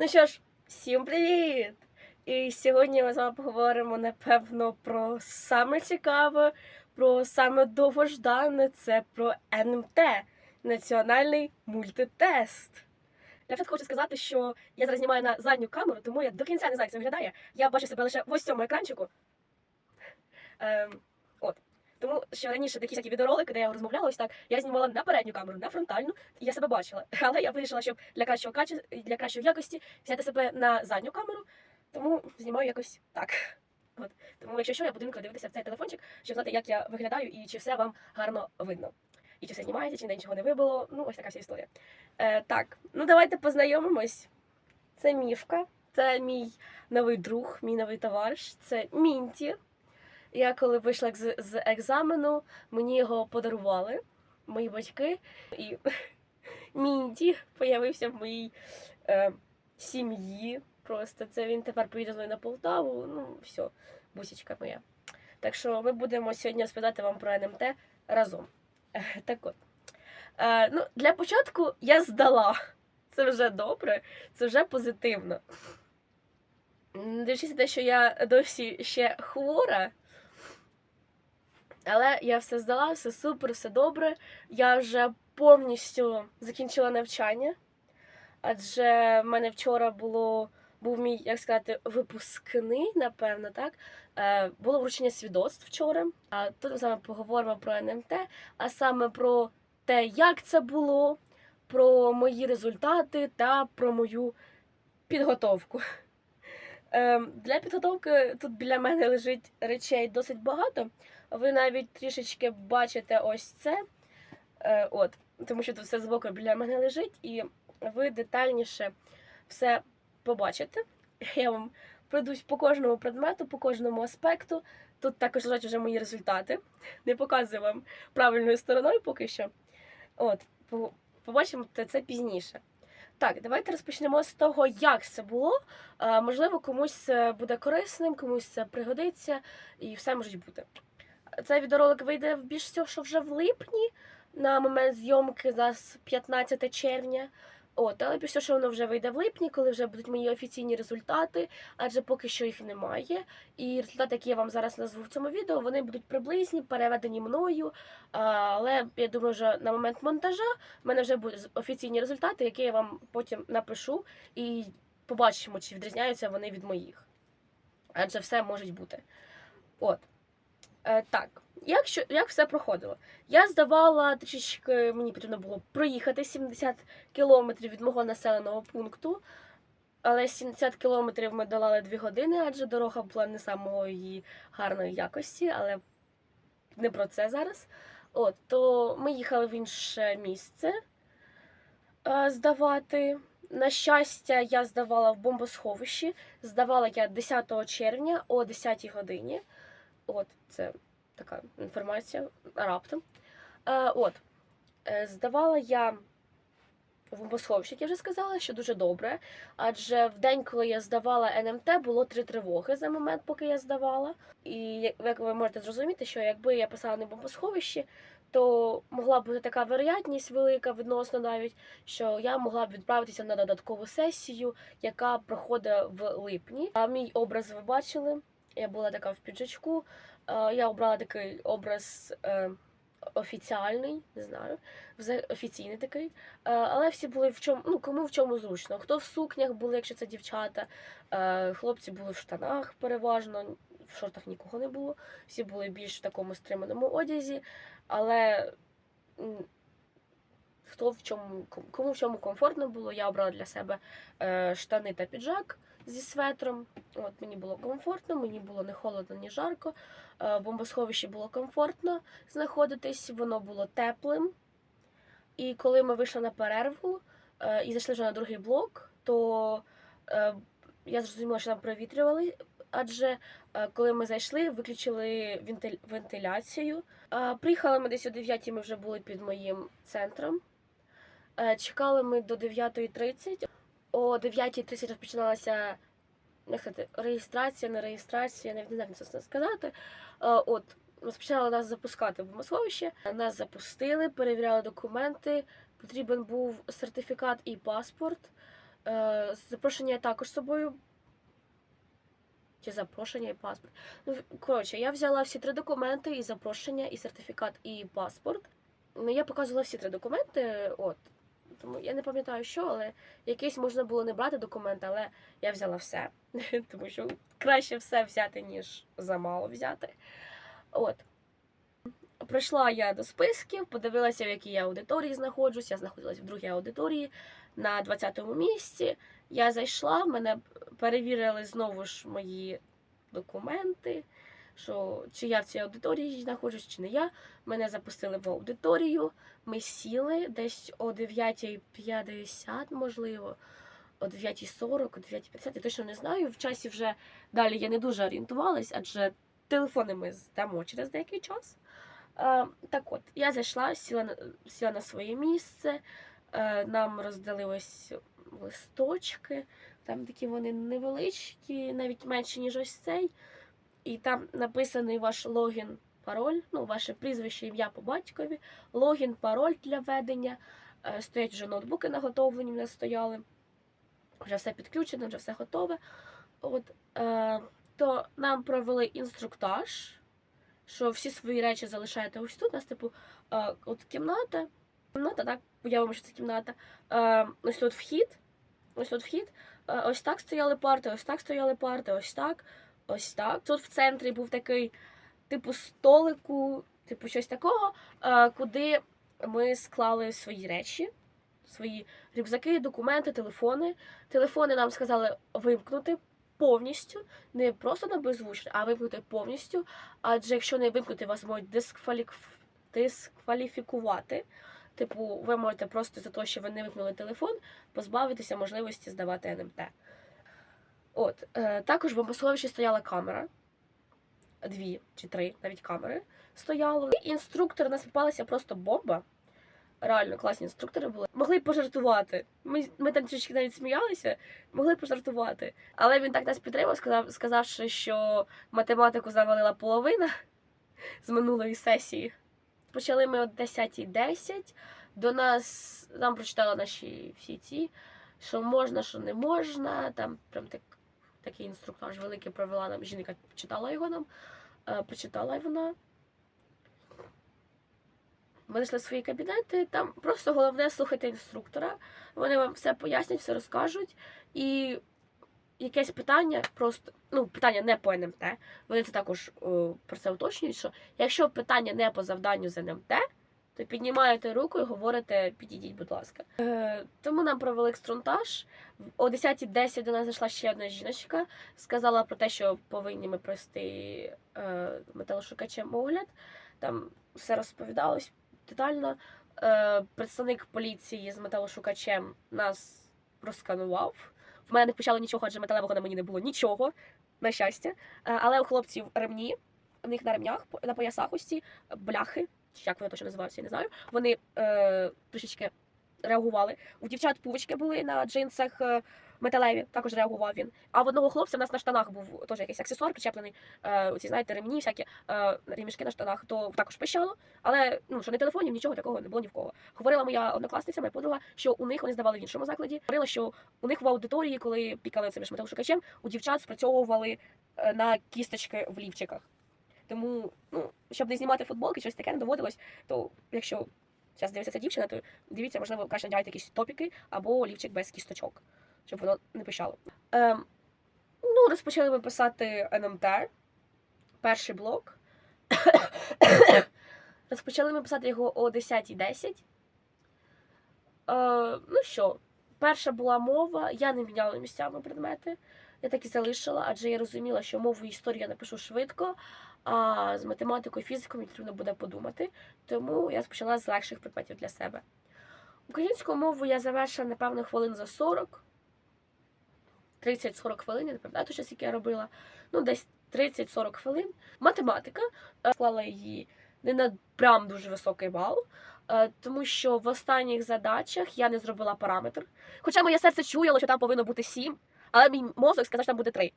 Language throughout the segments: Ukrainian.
Ну що ж, всім привіт! І сьогодні ми з вами поговоримо, напевно, про саме цікаве, про саме довгождане це про НМТ Національний мультитест. Я тут хочу сказати, що я зараз знімаю на задню камеру, тому я до кінця не знаю, як це виглядає. Я бачу себе лише в ось цьому екранчику. Ем. Тому що раніше такі всякі відеоролики, де я розмовляла ось так, я знімала на передню камеру, на фронтальну, і я себе бачила. Але я вирішила, щоб для кращого каче... для кращої якості взяти себе на задню камеру, тому знімаю якось так. От. Тому, якщо що, я буду інколи дивитися в цей телефончик, щоб знати, як я виглядаю і чи все вам гарно видно. І чи все знімається, чи нічого не вибило. Ну, ось така вся історія. Е, так, ну давайте познайомимось. Це Мішка, це мій новий друг, мій новий товариш, це Мінті. Я коли вийшла з, з екзамену, мені його подарували, мої батьки, і Мінті появився в моїй е, сім'ї. Просто це він тепер поїде на Полтаву. Ну, все, бусічка моя. Так що ми будемо сьогодні розповідати вам про НМТ разом. Так от. Е, ну, для початку я здала. Це вже добре, це вже позитивно. На те, що я досі ще хвора. Але я все здала, все супер, все добре. Я вже повністю закінчила навчання. Адже в мене вчора було, був мій, як сказати, випускний, напевно, так? Е, було вручення свідоцтв вчора. А тут з поговоримо про НМТ, а саме про те, як це було, про мої результати та про мою підготовку. Ем, Для підготовки тут біля мене лежить речей досить багато. Ви навіть трішечки бачите ось це. Е, От, тому що тут все збоку біля мене лежить, і ви детальніше все побачите. Я вам пройдусь по кожному предмету, по кожному аспекту. Тут також лежать вже мої результати. Не показую вам правильною стороною поки що. От, побачимо це, пізніше. Так, давайте розпочнемо з того, як це було. Е, можливо, комусь буде корисним, комусь це пригодиться, і все може бути. Цей відеоролик вийде більш всього, що вже в липні, на момент зйомки зараз 15 червня. От, але більш всього, що воно вже вийде в липні, коли вже будуть мої офіційні результати, адже поки що їх немає. І результати, які я вам зараз назву в цьому відео, вони будуть приблизні, переведені мною. Але я думаю, що на момент монтажа в мене вже будуть офіційні результати, які я вам потім напишу, і побачимо, чи відрізняються вони від моїх. Адже все може бути. От. Е, так, як, що, як все проходило? Я здавала трішечки, мені потрібно було проїхати 70 кілометрів від мого населеного пункту. Але 70 кілометрів ми долали 2 години, адже дорога була не самої гарної якості, але не про це зараз. От, то ми їхали в інше місце е, здавати. На щастя, я здавала в бомбосховищі. Здавала я 10 червня о 10 годині. От, це така інформація раптом. Е, от, е, здавала я в бомбосховищі, я вже сказала, що дуже добре. Адже в день, коли я здавала НМТ, було три тривоги за момент, поки я здавала. І як ви можете зрозуміти, що якби я писала не в бомбосховищі, то могла б бути така вероятність велика відносно навіть, що я могла б відправитися на додаткову сесію, яка проходить в липні. А мій образ ви бачили. Я була така в піджачку. Е, Я обрала такий образ е, офіціальний, не знаю, офіційний такий. Е, Але всі були в чому, ну кому в чому зручно. Хто в сукнях були, якщо це дівчата, хлопці були в штанах переважно, в шортах нікого не було. Всі були більш в такому стриманому одязі, але хто в чому, кому в чому комфортно було, я обрала для себе е, штани та піджак зі светром. От мені було комфортно, мені було не холодно, ні жарко. Е, В бомбосховищі було комфортно знаходитись, воно було теплим. І коли ми вийшли на перерву е, і зайшли вже на другий блок, то е, я зрозуміла, що там провітрювали. Адже е, коли ми зайшли, виключили вентиляцію. Е, Приїхали ми десь о 9 ми вже були під моїм центром. Е, Чекали ми до 9.30. О 9.30 розпочиналася сказати, реєстрація, не реєстрація, навіть не знаю, як сказати. Е, От, розпочали нас запускати в бомбосховище. Нас запустили, перевіряли документи. Потрібен був сертифікат і паспорт. Е, запрошення я також з собою. Чи запрошення і паспорт. Ну, коротше, я взяла всі три документи: і запрошення, і сертифікат, і паспорт. Ну, я показувала всі три документи. От. Тому я не пам'ятаю, що, але якийсь можна було не брати документи, але я взяла все. Тому що краще все взяти, ніж замало взяти. От. Прийшла я до списків, подивилася, в якій я аудиторії знаходжусь. Я знаходилась в другій аудиторії на 20-му місці. Я зайшла, мене перевірили знову ж мої документи, що чи я в цій аудиторії знаходжусь, чи не я. Мене запустили в аудиторію. Ми сіли десь о 9.50, можливо, о 9.40, о 9.50, я точно не знаю. В часі вже далі я не дуже орієнтувалась, адже телефони ми здамо через деякий час. Е, так от, я зайшла, сіла сіла на своє місце. Е, нам роздалились листочки. Там такі вони невеличкі, навіть менші, ніж ось цей. І там написаний ваш логін, пароль, ну, ваше прізвище, ім'я по батькові, логін, пароль для ведення. Е, Стоять вже ноутбуки наготовлені, в нас стояли. Вже все підключено, вже все готове. От, е, то нам провели інструктаж, що всі свої речі залишаєте ось тут. У нас, типу, е, от кімната. Кімната, так, уявимо, що це кімната. Е, ось тут вхід. Ось тут вхід. Е, ось так стояли парти, ось так стояли парти, ось так, ось так. Тут в центрі був такий, типу, столику, типу, щось такого, е, куди ми склали свої речі, свої рюкзаки, документи, телефони. Телефони нам сказали вимкнути повністю, не просто на беззвучне, а вимкнути повністю. Адже якщо не вимкнути, вас можуть дисквалік... дискваліфікувати. Типу, ви можете просто за те, що ви не вимкнули телефон, позбавитися можливості здавати НМТ. От, е, також в бомбосховищі стояла камера. Дві чи три навіть камери стояло. І у нас попалася просто бомба. Реально класні інструктори були. Могли й пожартувати. Ми, ми там трішки навіть сміялися, могли пожартувати. Але він так нас підтримав, сказав, сказавши, що математику завалила половина з минулої сесії. Почали ми о 10.10. До нас нам прочитали наші всі ці, що можна, що не можна. Там прям так, такий інструктаж великий провела нам. Жінка читала його нам, е, прочитала вона. Ми знайшли свої кабінети. Там просто головне слухати інструктора. Вони вам все пояснять, все розкажуть. І якесь питання, просто ну, питання не по НМТ. Вони це також о, про це уточнюють, що якщо питання не по завданню з НМТ, то піднімаєте руку і говорите, підійдіть, будь ласка. Е, тому нам провели екстронтаж. О 10.10 до нас зайшла ще одна жіночка, сказала про те, що повинні ми провести е, металошукачем огляд. Там все розповідалось детально. Е, представник поліції з металошукачем нас розсканував. В мене не почало нічого, адже металевого на мені не було нічого, на щастя. Е, Але у хлопців ремні, у них на ремнях, на поясах ці бляхи, як вони точно називаються, я не знаю. Вони е, трішечки реагували. У дівчат пувочки були на джинсах е, металеві, також реагував він. А в одного хлопця в нас на штанах був теж якийсь аксесуар причеплений, е, оці, знаєте, ремні, всякі е, ремішки на штанах, то також пищало. Але ну, що не телефонів, нічого такого не було ні в кого. Говорила моя однокласниця, моя подруга, що у них вони здавали в іншому закладі. Говорила, що у них в аудиторії, коли пікали цим ж металошукачем, у дівчат спрацьовували е, на кісточки в лівчиках. Тому, ну, щоб не знімати футболки, щось таке не доводилось, то якщо зараз дивиться ця дівчина, то дивіться, можливо, краще надягайте якісь топіки або лівчик без кісточок, щоб воно не пищало. Ем, ну, розпочали ми писати НМТ, перший блок. Розпочали ми писати його о 10.10. Е, ну що, перша була мова, я не міняла місцями предмети. Я так і залишила, адже я розуміла, що мову і історію я напишу швидко, а з математикою фізикою мені потрібно буде подумати. Тому я почала з легших предметів для себе. Українську мову я завершила, напевно, хвилин за 40. 30-40 хвилин, я не пам'ятаю, точно, я робила. Ну, десь 30-40 хвилин. Математика. Склала її не на прям дуже високий бал, е, тому що в останніх задачах я не зробила параметр. Хоча моє серце чуяло, що там повинно бути 7, але мій мозок сказав, що там буде 3.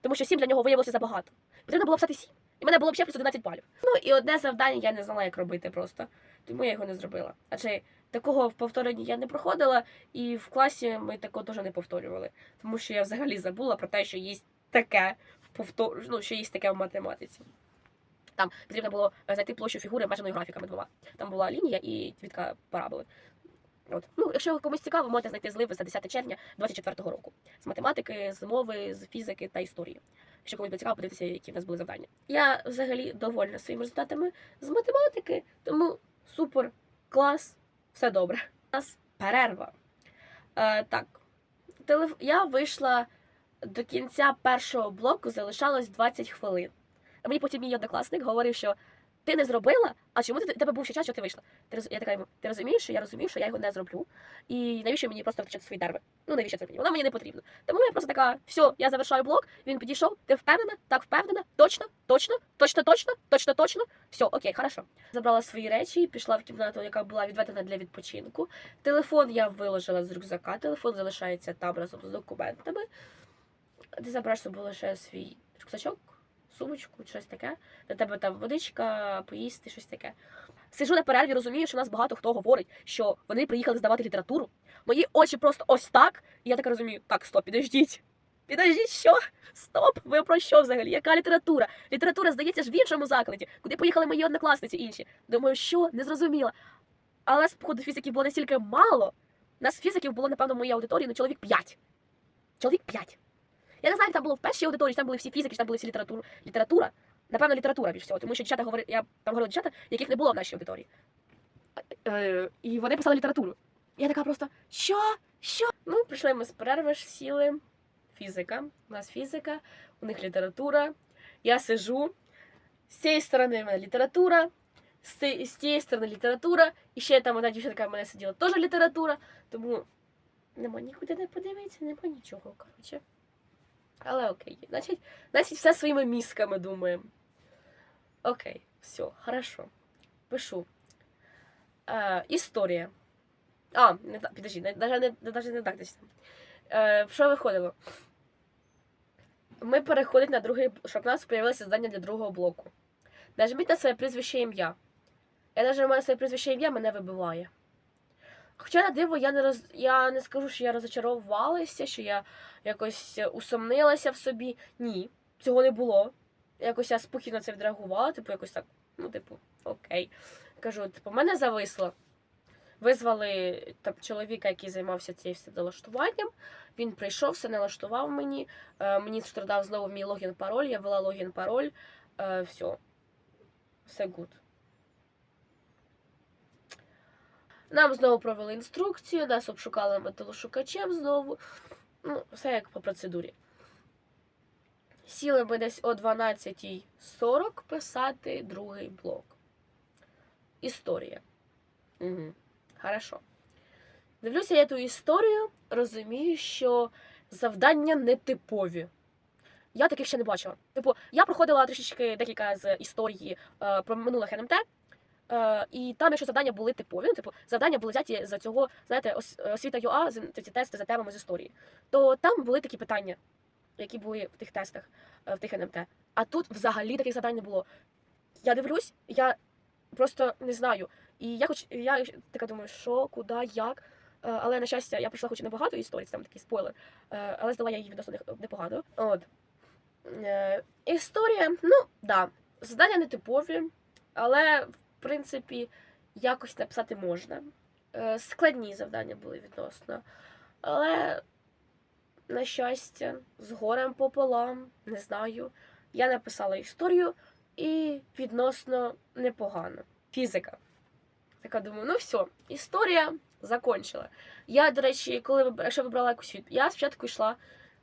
Тому що 7 для нього виявилося забагато. Потрібно було писати 7. І в мене було б ще плюс 11 балів. Ну і одне завдання я не знала, як робити просто. Тому я його не зробила. Адже такого в повторенні я не проходила, і в класі ми такого теж не повторювали. Тому що я взагалі забула про те, що є таке в повтор... ну, що є таке в математиці. Там потрібно було е, знайти площу фігури обмеженою графіками двома. Там була лінія і відка параболи. От. Ну, якщо комусь цікаво, можете знайти зливи за 10 червня 24-го року з математики, з мови, з фізики та історії. Якщо комусь буде цікаво, подивитися, які в нас були завдання. Я взагалі довольна своїми результатами з математики, тому супер, клас, все добре. У нас перерва. Е, так, телеф... я вийшла до кінця першого блоку, залишалось 20 хвилин. Мені потім мій однокласник говорив, що ти не зробила, а чому ти тебе був ще час, що ти вийшла? Ти. Я така йому, ти розумієш, що я розумію, що я його не зроблю. І навіщо мені просто втрачати свої нерви? Ну навіщо це мені? Воно мені не потрібно. Тому я просто така, все, я завершаю блок. Він підійшов. Ти впевнена? Так впевнена? Точно, точно, точно, точно, точно, точно. Все, окей, хорошо. Забрала свої речі, пішла в кімнату, яка була відведена для відпочинку. Телефон я виложила з рюкзака. Телефон залишається там разом з документами. Ти забираєш з собою лише свій рюкзачок, сумочку, щось таке. Для тебе там водичка, поїсти, щось таке. Сижу на перерві, розумію, що нас багато хто говорить, що вони приїхали здавати літературу. Мої очі просто ось так. І я так розумію, так, стоп, підождіть. Підождіть, що? Стоп, ви про що взагалі? Яка література? Література, здається ж, в іншому закладі, куди поїхали мої однокласниці інші. Думаю, що не зрозуміла. Але походу, фізиків було настільки мало. Нас фізиків було, напевно, в моїй аудиторії, ну, чоловік 5. Чоловік 5. Я не знаю, там було в першій аудиторії, чи там були всі фізики, чи там були всі література. література. Напевно, література більш всього, тому що дівчата говорили, я там говорила дівчата, яких не було в нашій аудиторії. Е, і вони писали літературу. Я така просто, що? Що? Ну, прийшли ми з перерви, сіли. Фізика. У нас фізика, у них література. Я сижу. З цієї сторони в мене література, з з тієї сторони література. І ще там одна дівчинка в мене сиділа, теж література. Тому нема нікуди не подивитися, нема нічого, коротше. Але окей. Значить, значить, все своїми мізками думаємо. Окей, все, хорошо. Пишу. Е, історія. А, не так, підожди, навіть не, навіть не так десь. Е, що виходило? Ми переходимо на другий, щоб у нас з'явилося завдання для другого блоку. Нажміть на своє прізвище ім'я. Я нажимаю на своє прізвище ім'я, мене вибиває. Хоча на диво, я не роз... я не скажу, що я розочарувалася, що я якось усомнилася в собі. Ні, цього не було. Якось я спокійно це відреагувала, типу, якось так, ну, типу, окей. Кажу, типу, мене зависло. Визвали там, чоловіка, який займався цією все налаштуванням. Він прийшов, все налаштував мені. Е, мені дав знову мій логін пароль, я ввела логін пароль. Е, все. Все гуд. Нам знову провели інструкцію, нас обшукали металошукачем знову. Ну, все як по процедурі. Сіли ми десь о 12.40 писати другий блок. Історія. Угу. Хорошо. Дивлюся я ту історію, розумію, що завдання нетипові. Я таких ще не бачила. Типу, я проходила трішечки декілька з історії е, про минулих НМТ, е, і там, якщо завдання були типові, ну, типу, завдання були взяті за цього, знаєте, освіта ЮА, ці тести за темами з історії, то там були такі питання, які були в тих тестах, е, в тих НМТ. А тут взагалі таких завдань не було. Я дивлюсь, я просто не знаю. І я хоч я така думаю, що, куди, як. Е, Але на щастя, я пройшла хоч небагато історій, там такий спойлер, е, але здала я її відносно непогано. От. Е, Історія, ну, да, завдання не типові, але в принципі якось написати можна. Е, Складні завдання були відносно. Але, на щастя, з горем пополам, не знаю. Я написала історію і відносно непогано. Фізика. Така думаю, ну все, історія закончила. Я, до речі, коли якщо вибрала якусь від... я спочатку йшла.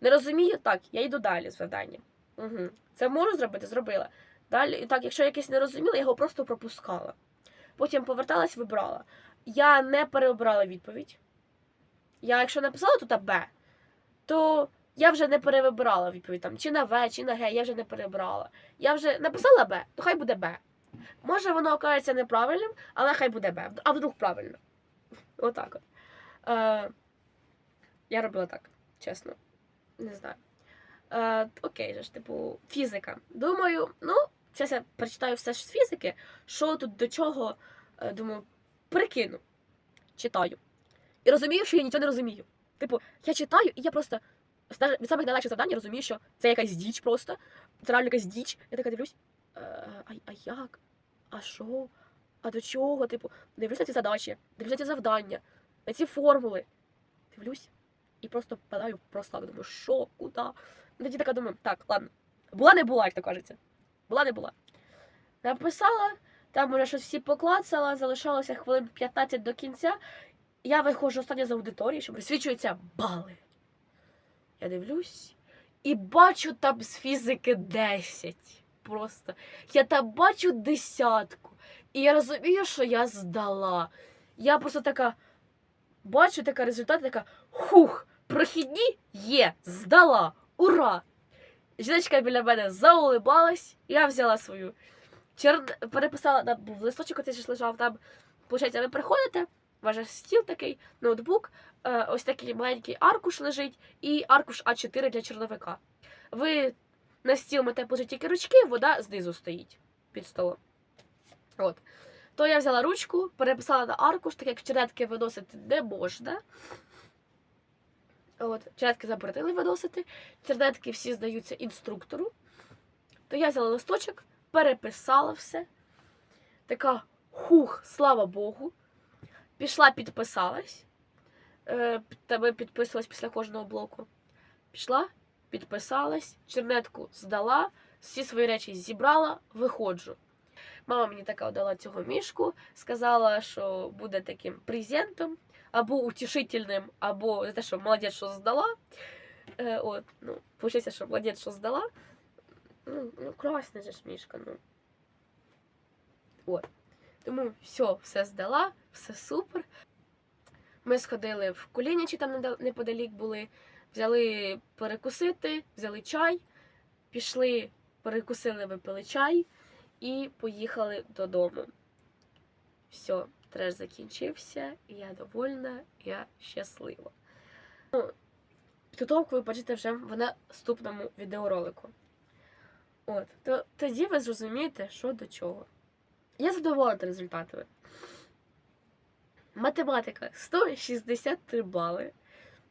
Не розумію, так, я йду далі з завданням. Угу. Це можу зробити, зробила. Далі, так, якщо я якесь не розуміла, я його просто пропускала. Потім поверталась, вибрала. Я не переобрала відповідь. Я, якщо написала тут Б, то я вже не перевибирала відповідь там, чи на В, чи на Г, я вже не перебрала. Я вже написала Б, то хай буде Б. Може, воно окажеться неправильним, але хай буде Б. А вдруг правильно. Отак от. Е, я робила так, чесно. Не знаю. Е, окей же ж, типу, фізика. Думаю, ну, зараз я прочитаю все ж з фізики, що тут до чого, е, думаю, прикину. Читаю. І розумію, що я нічого не розумію. Типу, я читаю, і я просто від самих найлегших завдань розумію, що це якась діч просто. Це реально якась діч. Я така дивлюсь, е, а, а як? А що? А до чого? Типу, дивлюсь на ці задачі, дивлюсь на ці завдання, на ці формули. Дивлюсь і просто впадаю в просак. Думаю, що, куди? Тоді така думаю, так, ладно. Була не була, як то кажеться. Була не була. Написала, там уже щось всі поклацала, залишалося хвилин 15 до кінця. Я виходжу останнє з аудиторії, що висвічуються бали. Я дивлюсь і бачу там з фізики 10. Просто. Я там бачу десятку. І я розумію, що я здала. Я просто така бачу така результат, така хух, прохідні є, здала, ура! Жіночка біля мене заулибалась, я взяла свою чер... переписала, там був листочок, ж лежав там. Получається, ви приходите, ваш стіл такий, ноутбук, е, ось такий маленький аркуш лежить і аркуш А4 для чорновика. Ви на стіл мете тільки ручки, вода знизу стоїть під столом. От. То я взяла ручку, переписала на аркуш, так як чередки виносити не можна. От, чередки заборонили виносити, чередки всі здаються інструктору. То я взяла листочок, переписала все. Така хух, слава Богу. Пішла, підписалась. Тебе підписувалась після кожного блоку. Пішла, підписалась, чернетку здала, всі свої речі зібрала, виходжу. Мама мені така дала цього мішку, сказала, що буде таким презентом, або утішительним, або за те, що молодець, що здала. Е, от, ну, виходить, що молодець, що здала. Ну, ну класна же ж мішка, ну. От. Тому все, все здала, все супер. Ми сходили в Кулінічі, там неподалік були, взяли перекусити, взяли чай, пішли, перекусили, випили чай і поїхали додому. Все, треш закінчився, я довольна, я щаслива. Ну, підготовку ви бачите вже в наступному відеоролику. От, то тоді ви зрозумієте, що до чого. Я задоволена результатами. Математика 163 бали,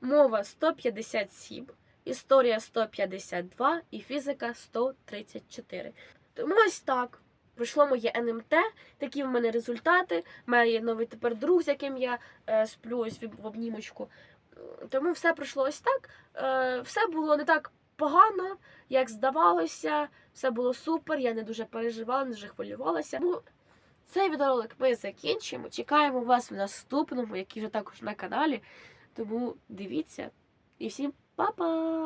мова 157, історія 152 і фізика 134. Тому ось так. Пройшло моє НМТ, такі в мене результати. Мене новий тепер друг, з яким я е, сплю ось в в обнімочку. Тому все пройшло ось так. Е, все було не так погано, як здавалося. Все було супер, я не дуже переживала, не дуже хвилювалася. Ну, цей відеоролик ми закінчимо. Чекаємо вас в наступному, який вже також на каналі. Тому дивіться. І всім па-па!